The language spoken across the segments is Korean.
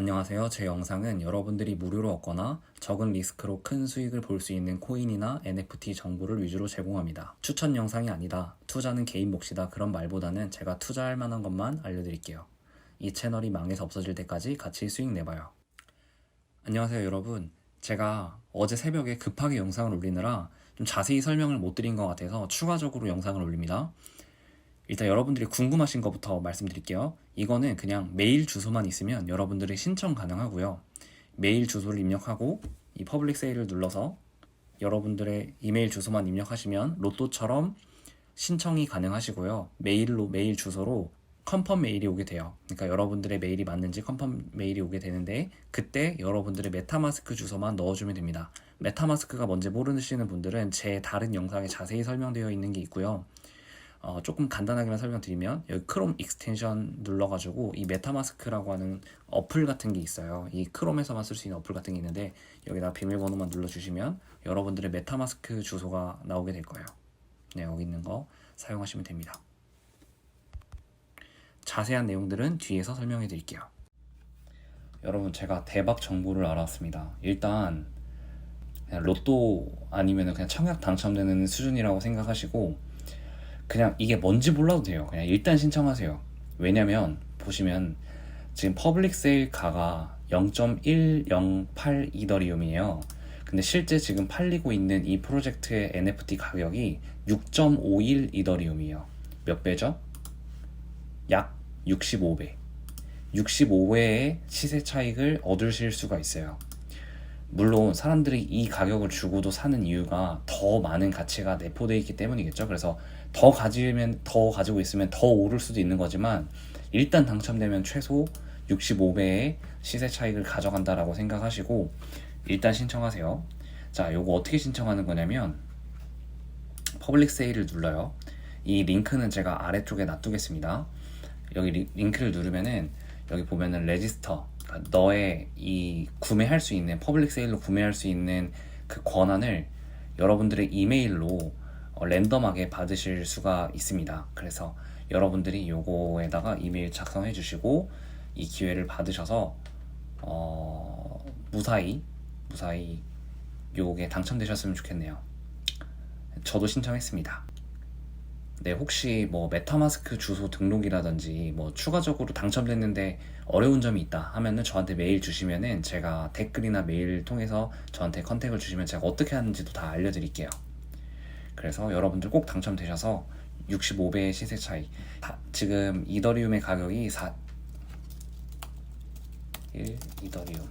안녕하세요. 제 영상은 여러분들이 무료로 얻거나 적은 리스크로 큰 수익을 볼 수 있는 코인이나 NFT 정보를 위주로 제공합니다. 추천 영상이 아니다. 투자는 개인 몫이다. 그런 말보다는 제가 투자할 만한 것만 알려드릴게요. 이 채널이 망해서 없어질 때까지 같이 수익 내봐요. 안녕하세요, 여러분. 제가 어제 새벽에 급하게 영상을 올리느라 좀 자세히 설명을 못 드린 것 같아서 추가적으로 영상을 올립니다. 일단 여러분들이 궁금하신 것부터 말씀드릴게요. 이거는 그냥 메일 주소만 있으면 여러분들이 신청 가능하고요. 메일 주소를 입력하고 이 퍼블릭 세일을 눌러서 여러분들의 이메일 주소만 입력하시면 로또처럼 신청이 가능하시고요. 메일로 메일 주소로 컨펌 메일이 오게 돼요. 그러니까 여러분들의 메일이 맞는지 컨펌 메일이 오게 되는데 그때 여러분들의 메타마스크 주소만 넣어주면 됩니다. 메타마스크가 뭔지 모르시는 분들은 제 다른 영상에 자세히 설명되어 있는 게 있고요. 어, 조금 간단하게만 설명드리면 여기 크롬 익스텐션 눌러가지고 이 메타마스크라고 하는 어플 같은 게 있어요. 이 크롬에서만 쓸 수 있는 어플 같은 게 있는데 여기다 비밀번호만 눌러주시면 여러분들의 메타마스크 주소가 나오게 될 거예요. 네, 여기 있는 거 사용하시면 됩니다. 자세한 내용들은 뒤에서 설명해 드릴게요. 여러분 제가 대박 정보를 알았습니다. 일단 로또 아니면 그냥 청약 당첨되는 수준이라고 생각하시고 그냥 이게 뭔지 몰라도 돼요. 그냥 일단 신청하세요. 왜냐면 보시면 지금 퍼블릭 세일 가가 0.108 이더리움이에요. 근데 실제 지금 팔리고 있는 이 프로젝트의 NFT 가격이 6.51 이더리움이에요. 몇 배죠? 약 65배. 65배의 시세 차익을 얻으실 수가 있어요. 물론 사람들이 이 가격을 주고도 사는 이유가 더 많은 가치가 내포되어 있기 때문이겠죠. 그래서 더 가지면 더 가지고 있으면 더 오를 수도 있는 거지만 일단 당첨되면 최소 65배의 시세 차익을 가져간다라고 생각하시고 일단 신청하세요. 자, 요거 어떻게 신청하는 거냐면 퍼블릭 세일을 눌러요. 이 링크는 제가 아래쪽에 놔두겠습니다. 여기 리- 링크를 누르면은 여기 보면은 레지스터 너의 이 구매할 수 있는 퍼블릭 세일로 구매할 수 있는 그 권한을 여러분들의 이메일로 어, 랜덤하게 받으실 수가 있습니다. 그래서 여러분들이 요거에다가 이메일 작성해 주시고 이 기회를 받으셔서 어, 무사히 무사히 요게 당첨되셨으면 좋겠네요. 저도 신청했습니다. 네, 혹시 뭐 메타마스크 주소 등록이라든지 뭐 추가적으로 당첨됐는데 어려운 점이 있다 하면은 저한테 메일 주시면은 제가 댓글이나 메일 통해서 저한테 컨택을 주시면 제가 어떻게 하는지도 다 알려드릴게요. 그래서 여러분들 꼭 당첨되셔서 65배의 시세 차이. 다- 지금 이더리움의 가격이 4 1 이더리움.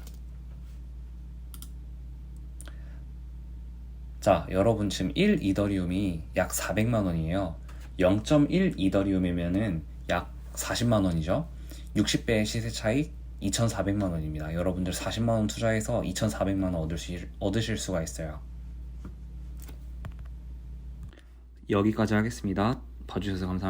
자, 여러분 지금 1 이더리움이 약 400만 원이에요. 0.1 이더리움이면은 약 40만 원이죠. 60배의 시세 차익 2,400만 원입니다. 여러분들 40만 원 투자해서 2,400만 원 얻으실, 얻으실 수가 있어요. 여기까지 하겠습니다. 봐주셔서 감사합니다.